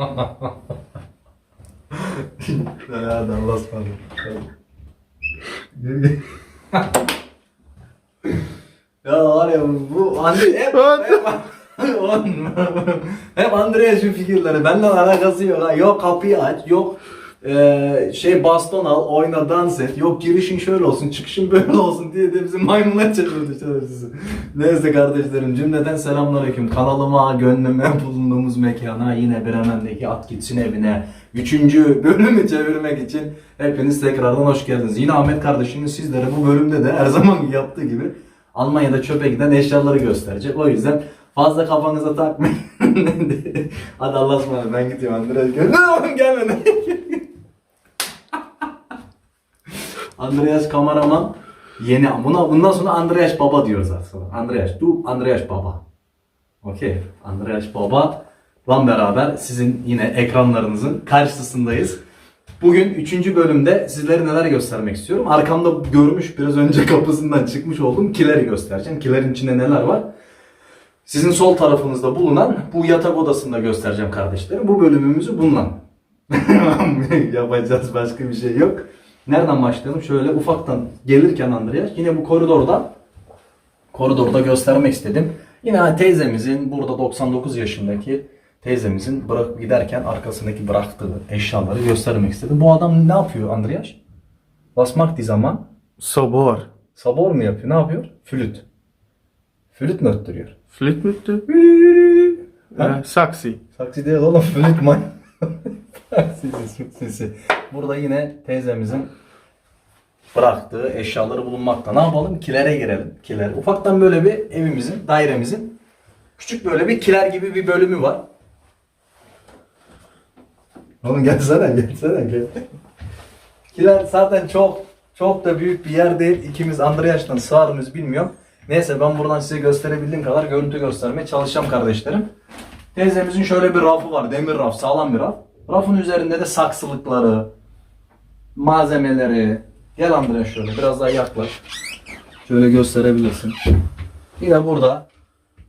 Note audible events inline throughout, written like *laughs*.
Hadi Allah'a ısmarladık. Gel. ya var ya bu Andre hep hep, hep Andreas'ın fikirleri. Benimle alakası yok. ha. Yok kapıyı aç, yok eee, şey baston al, oyna dans et. Yok girişin şöyle olsun, çıkışın böyle olsun diye de bizi maymunlar çevirdi şerefsiz. Neyse kardeşlerim cümleten selamünaleyküm. Kanalıma, gönlüme bulunduğumuz mekana yine Bremen'deki At Gitsin evine Üçüncü bölümü çevirmek için hepiniz tekrardan hoş geldiniz. Yine Ahmet kardeşimin sizlere bu bölümde de her zaman yaptığı gibi Almanya'da çöpe giden eşyaları gösterecek. O yüzden fazla kafanıza takmayın. *laughs* Hadi Allah'a ısmarladık ben gidiyorum Andreas. Gel. Ne *laughs* oğlum gelme. Andreas kameraman yeni. Buna bundan sonra Andreas baba diyoruz aslında. Andreas, du Andreas baba. Okey. Andreas baba lan beraber sizin yine ekranlarınızın karşısındayız. Bugün 3. bölümde sizlere neler göstermek istiyorum. Arkamda görmüş biraz önce *laughs* kapısından çıkmış olduğum kileri göstereceğim. Kilerin içinde neler var? Sizin sol tarafınızda bulunan bu yatak odasında göstereceğim kardeşlerim. Bu bölümümüzü bununla *laughs* yapacağız. Başka bir şey yok. Nereden başlayalım? Şöyle ufaktan gelirken Andreas yine bu koridorda koridorda göstermek istedim. Yine teyzemizin burada 99 yaşındaki teyzemizin bırakıp giderken arkasındaki bıraktığı eşyaları göstermek istedim. Bu adam ne yapıyor Andreas? Was macht die zaman? Sobor. Sabor mu yapıyor? Ne yapıyor? Flüt. Flüt mü öttürüyor? Flüt müttü? Ha? Ee, saksi. Saksi değil oğlum flüt man. *laughs* sesi, süt. Burada yine teyzemizin bıraktığı eşyaları bulunmakta. Ne yapalım? Kilere girelim. Kiler. Ufaktan böyle bir evimizin, dairemizin küçük böyle bir kiler gibi bir bölümü var. Oğlum gelsene, gelsene gel. Kiler zaten çok çok da büyük bir yer değil. İkimiz Andreas'tan sığar mıyız bilmiyorum. Neyse ben buradan size gösterebildiğim kadar görüntü göstermeye çalışacağım kardeşlerim. Teyzemizin şöyle bir rafı var. Demir raf, sağlam bir raf. Rafın üzerinde de saksılıkları, malzemeleri. Gel Andreas şöyle biraz daha yaklaş. Şöyle gösterebilirsin. Yine burada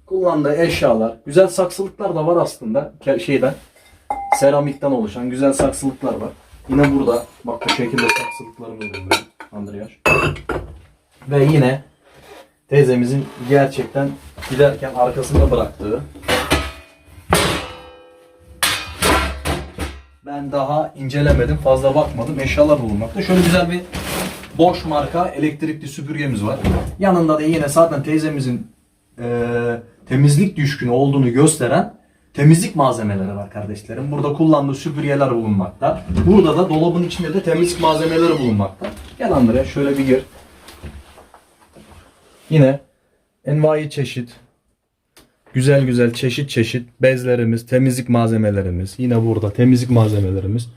kullandığı eşyalar. Güzel saksılıklar da var aslında. Şeyden, seramikten oluşan güzel saksılıklar var. Yine burada bak bu şekilde saksılıklarımız oluyor Andreas. Ve yine teyzemizin gerçekten giderken arkasında bıraktığı ben daha incelemedim, fazla bakmadım. Eşyalar bulunmakta. Şöyle güzel bir Bosch marka elektrikli süpürgemiz var. Yanında da yine zaten teyzemizin eee, temizlik düşkünü olduğunu gösteren temizlik malzemeleri var kardeşlerim. Burada kullandığı süpürgeler bulunmakta. Burada da dolabın içinde de temizlik malzemeleri bulunmakta. Gel Andrea şöyle bir gir. Yine envai çeşit güzel güzel çeşit çeşit bezlerimiz, temizlik malzemelerimiz. Yine burada temizlik malzemelerimiz.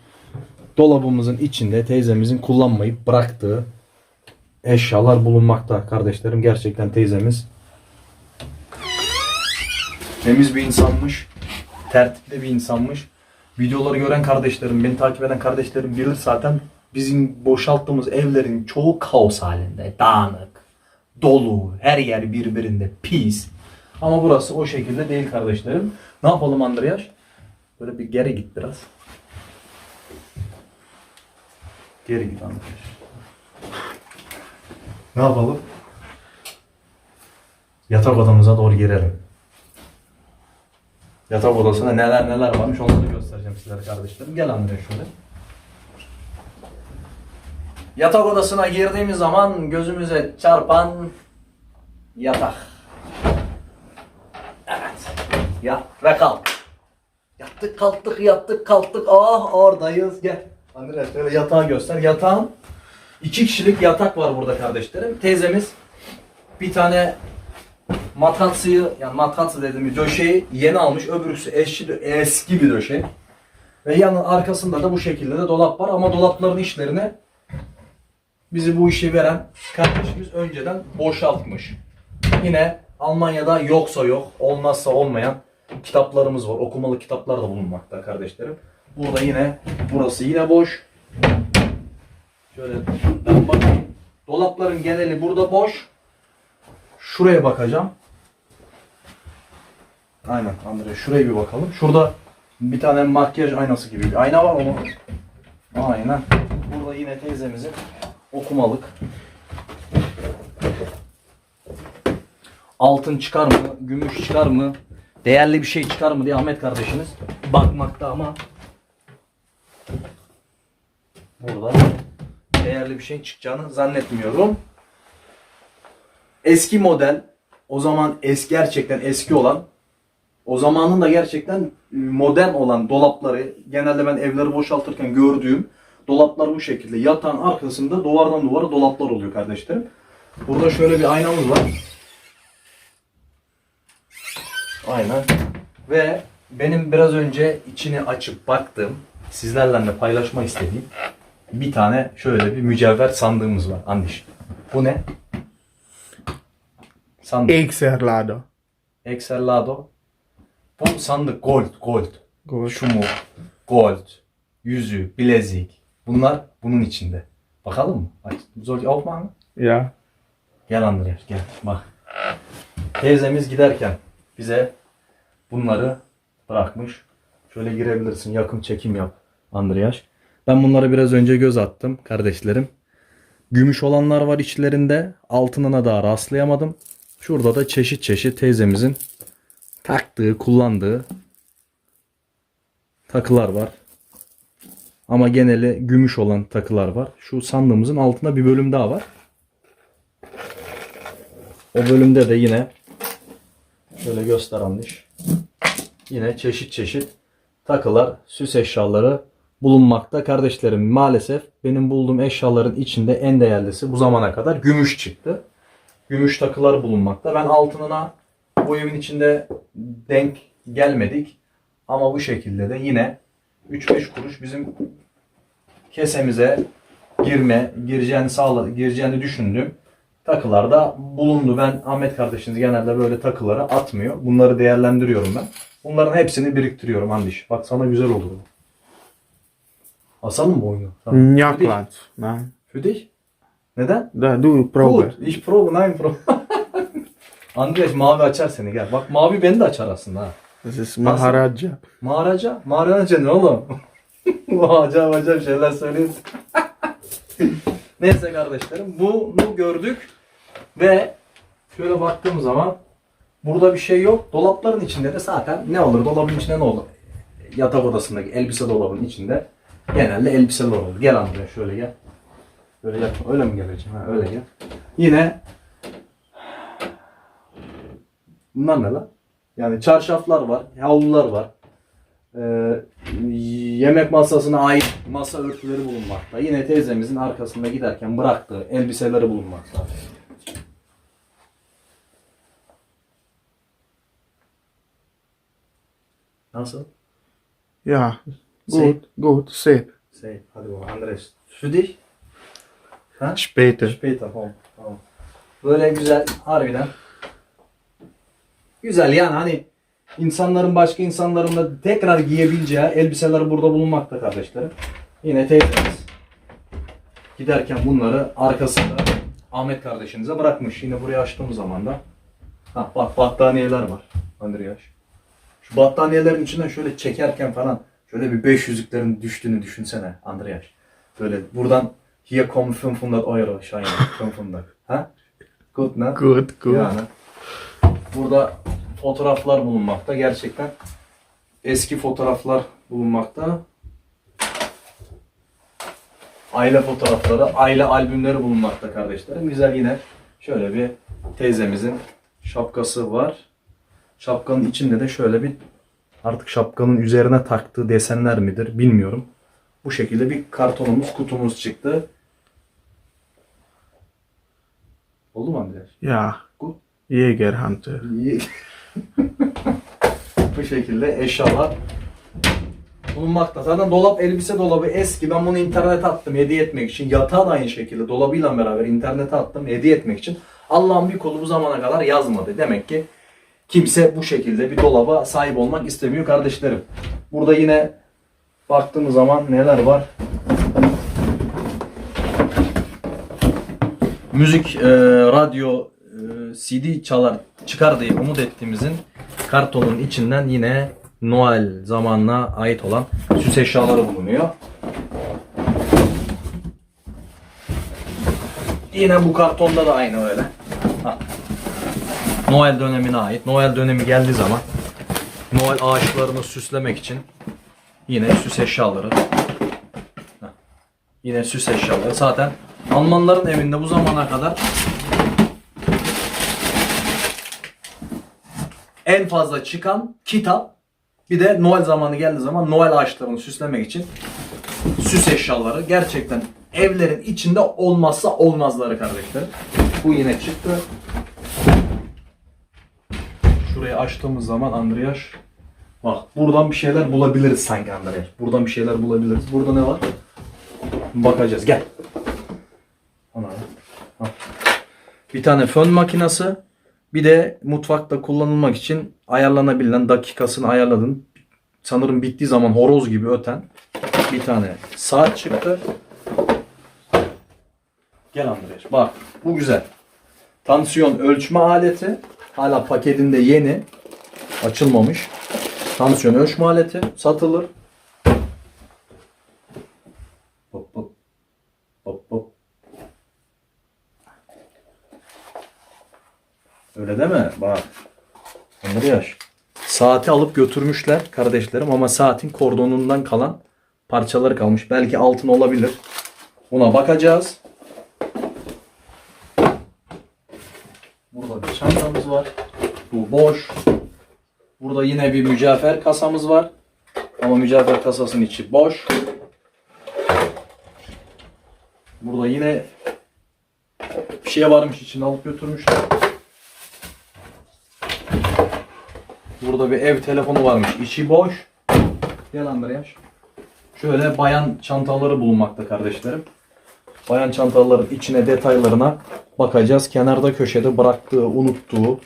Dolabımızın içinde teyzemizin kullanmayıp bıraktığı eşyalar bulunmakta kardeşlerim. Gerçekten teyzemiz temiz bir insanmış. Tertipli bir insanmış. Videoları gören kardeşlerim, beni takip eden kardeşlerim bilir zaten bizim boşalttığımız evlerin çoğu kaos halinde. Dağınık, dolu, her yer birbirinde pis. Ama burası o şekilde değil kardeşlerim. Ne yapalım Andreas? Böyle bir geri git biraz. Geri git Andreas. Ne yapalım? Yatak odamıza doğru girelim. Yatak odasında neler neler varmış onları göstereceğim sizlere kardeşlerim. Gel Andreas şöyle. Yatak odasına girdiğimiz zaman gözümüze çarpan yatak. Yat ve kalk. Yattık kalktık yattık kalktık. Ah oradayız gel. Andreas şöyle yatağı göster. Yatağın iki kişilik yatak var burada kardeşlerim. Teyzemiz bir tane matatsıyı yani matatsı dediğimiz döşeği yeni almış. Öbürküsü eski, eski bir döşek. Ve yanın arkasında da bu şekilde de dolap var ama dolapların işlerini bizi bu işi veren kardeşimiz önceden boşaltmış. Yine Almanya'da yoksa yok, olmazsa olmayan kitaplarımız var. Okumalı kitaplar da bulunmakta kardeşlerim. Burada yine burası yine boş. Şöyle ben bakayım. Dolapların geneli burada boş. Şuraya bakacağım. Aynen Andre şuraya bir bakalım. Şurada Bir tane makyaj aynası gibi bir ayna var ama. Ayna. Burada yine teyzemizin okumalık. Altın çıkar mı? Gümüş çıkar mı? Değerli bir şey çıkar mı diye Ahmet kardeşimiz bakmakta ama burada değerli bir şey çıkacağını zannetmiyorum. Eski model o zaman eski gerçekten eski olan o zamanın da gerçekten e, modern olan dolapları genelde ben evleri boşaltırken gördüğüm dolaplar bu şekilde. Yatağın arkasında duvardan duvara dolaplar oluyor kardeşlerim. Burada şöyle bir aynamız var. Aynen. Ve benim biraz önce içini açıp baktığım, sizlerle de paylaşma istediğim bir tane şöyle bir mücevher sandığımız var. Andiş. Bu ne? Sandık. Exerlado. Excelado. Bu sandık gold, gold. Gold. Şu mu? Gold. Yüzü, bilezik. Bunlar bunun içinde. Bakalım mı? Aç. Zor aufmachen. Ja. Gel Andreas gel bak. Teyzemiz giderken bize bunları bırakmış. Şöyle girebilirsin yakın çekim yap Andreas. Ben bunlara biraz önce göz attım kardeşlerim. Gümüş olanlar var içlerinde. Altınına daha rastlayamadım. Şurada da çeşit çeşit teyzemizin taktığı, kullandığı takılar var. Ama geneli gümüş olan takılar var. Şu sandığımızın altında bir bölüm daha var. O bölümde de yine şöyle göster Andiş. Yine çeşit çeşit takılar, süs eşyaları bulunmakta. Kardeşlerim maalesef benim bulduğum eşyaların içinde en değerlisi bu zamana kadar gümüş çıktı. Gümüş takılar bulunmakta. Ben altınına bu evin içinde denk gelmedik. Ama bu şekilde de yine 3-5 kuruş bizim kesemize girme, gireceğini sağla, gireceğini düşündüm takılarda bulundu. Ben Ahmet kardeşiniz genelde böyle takıları atmıyor. Bunları değerlendiriyorum ben. Bunların hepsini biriktiriyorum Andiş. Bak sana güzel olur bu. Asalım mı oyunu? Tamam. Nein. Für dich? Neden? Da, du probe. Gut. Ich probe, nein probe. *laughs* Andreas mavi açar seni gel. Bak mavi beni de açar aslında ha. Das ist Maharaja. Maharaja? Maharaja ne oğlum? *laughs* acayip acayip şeyler söylüyorsun. *laughs* Neyse kardeşlerim bunu gördük ve şöyle baktığım zaman burada bir şey yok. Dolapların içinde de zaten ne olur? Dolabın içinde ne olur? Yatak odasındaki elbise dolabının içinde genelde elbiseler olur. Gel Andrea şöyle gel. Öyle gel. Öyle mi geleceğim? Ha, öyle gel. Yine bunlar ne lan? Yani çarşaflar var, havlular var. Ee, yemek masasına ait masa örtüleri bulunmakta. Yine teyzemizin arkasında giderken bıraktığı elbiseleri bulunmakta. Nasıl? Ja. Safe. Gut, gut, safe. Şey, hadi bakalım Andres. Şu dich. Ha? Später. Später, tamam. tamam. Böyle güzel, harbiden. Güzel yani hani insanların başka insanların da tekrar giyebileceği elbiseler burada bulunmakta kardeşlerim. Yine teyzemiz giderken bunları arkasında Ahmet kardeşinize bırakmış. Yine buraya açtığımız zaman da ha, bak battaniyeler var Andreas. Şu battaniyelerin içinden şöyle çekerken falan şöyle bir 500'lüklerin düştüğünü düşünsene Andreas. Böyle buradan hier kommen 500 Euro Scheine. *laughs* 500. Ha? Gut ne? Gut, gut. Yani burada fotoğraflar bulunmakta. Gerçekten eski fotoğraflar bulunmakta. Aile fotoğrafları, aile albümleri bulunmakta kardeşlerim. Güzel yine şöyle bir teyzemizin şapkası var. Şapkanın içinde de şöyle bir artık şapkanın üzerine taktığı desenler midir bilmiyorum. Bu şekilde bir kartonumuz, kutumuz çıktı. Oldu mu Andreas? Ja. Gut. Jägerhunter. İyi. *laughs* Bu şekilde eşyalar bulunmakta. Zaten dolap elbise dolabı eski. Ben bunu internete attım hediye etmek için. Yatağı da aynı şekilde dolabıyla beraber internete attım hediye etmek için. Allah'ın bir kolu bu zamana kadar yazmadı. Demek ki kimse bu şekilde bir dolaba sahip olmak istemiyor kardeşlerim. Burada yine baktığımız zaman neler var? Müzik, e, radyo, e, CD çalar çıkar diye umut ettiğimizin kartonun içinden yine Noel zamanına ait olan süs eşyaları bulunuyor. Yine bu kartonda da aynı öyle. Noel dönemine ait. Noel dönemi geldiği zaman Noel ağaçlarını süslemek için yine süs eşyaları. Yine süs eşyaları. Zaten Almanların evinde bu zamana kadar en fazla çıkan kitap bir de Noel zamanı geldiği zaman Noel ağaçlarını süslemek için süs eşyaları gerçekten evlerin içinde olmazsa olmazları kardeşlerim. Bu yine çıktı. Şurayı açtığımız zaman Andreas bak buradan bir şeyler bulabiliriz sanki Andreas. Buradan bir şeyler bulabiliriz. Burada ne var? Bakacağız. Gel. Ana. Bir tane fön makinesi. Bir de mutfakta kullanılmak için ayarlanabilen dakikasını ayarladın. Sanırım bittiği zaman horoz gibi öten bir tane saat çıktı. Gel Andreas. Bak bu güzel. Tansiyon ölçme aleti. Hala paketinde yeni. Açılmamış. Tansiyon ölçme aleti satılır. Hop hop. Hop hop. Öyle deme. Bak. Andreas. Saati alıp götürmüşler kardeşlerim ama saatin kordonundan kalan parçaları kalmış. Belki altın olabilir. Buna bakacağız. Burada bir çantamız var. Bu boş. Burada yine bir mücevher kasamız var. Ama mücevher kasasının içi boş. Burada yine bir şey varmış içinde alıp götürmüşler. Burada bir ev telefonu varmış. içi boş. Gel Andreas. Şöyle bayan çantaları bulunmakta kardeşlerim. Bayan çantaların içine detaylarına bakacağız. Kenarda köşede bıraktığı, unuttuğu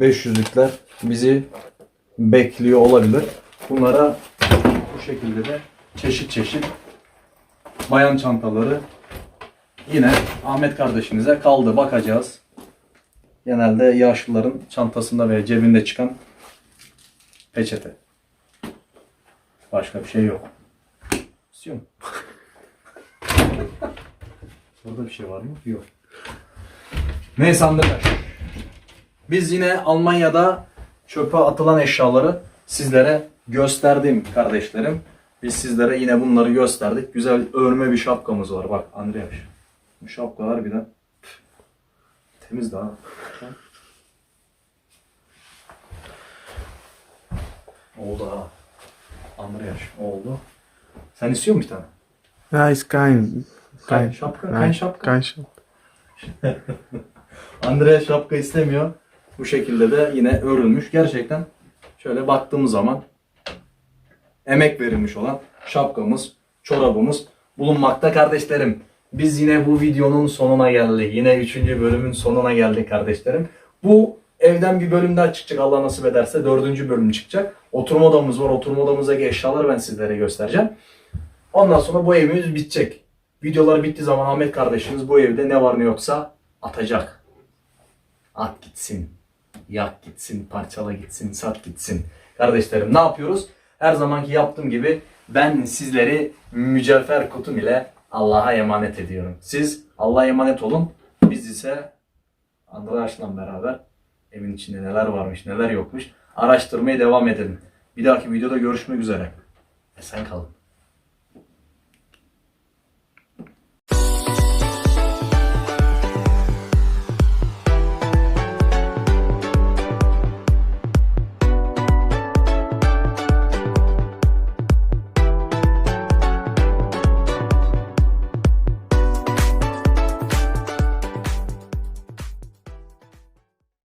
500'lükler bizi bekliyor olabilir. Bunlara bu şekilde de çeşit çeşit bayan çantaları yine Ahmet kardeşimize kaldı. Bakacağız. Genelde yaşlıların çantasında ve cebinde çıkan peçete. Başka bir şey yok. İstiyor musun? *laughs* Burada bir şey var mı? Yok. Neyse Andreas. Biz yine Almanya'da çöpe atılan eşyaları sizlere gösterdim kardeşlerim. Biz sizlere yine bunları gösterdik. Güzel örme bir şapkamız var. Bak Andreas. Bu şapka harbiden temiz daha. Oldu ha. Andreas oldu. Sen istiyor musun bir tane? Ja, ist kein. Kein Schapka, kein Schapka. Kein Schapka. *laughs* Andrea şapka istemiyor. Bu şekilde de yine örülmüş. Gerçekten şöyle baktığımız zaman emek verilmiş olan şapkamız, çorabımız bulunmakta kardeşlerim. Biz yine bu videonun sonuna geldik. Yine 3. bölümün sonuna geldik kardeşlerim. Bu evden bir bölüm daha çıkacak Allah nasip ederse. 4. bölüm çıkacak. Oturma odamız var. Oturma odamızdaki eşyaları ben sizlere göstereceğim. Ondan sonra bu evimiz bitecek. Videolar bittiği zaman Ahmet kardeşimiz bu evde ne var ne yoksa atacak. At gitsin. Yak gitsin, parçala gitsin, sat gitsin. Kardeşlerim ne yapıyoruz? Her zamanki yaptığım gibi ben sizleri mücevher kutum ile Allah'a emanet ediyorum. Siz Allah'a emanet olun. Biz ise Andraş'la beraber evin içinde neler varmış neler yokmuş araştırmaya devam edelim. Bir dahaki videoda görüşmek üzere. Esen kalın.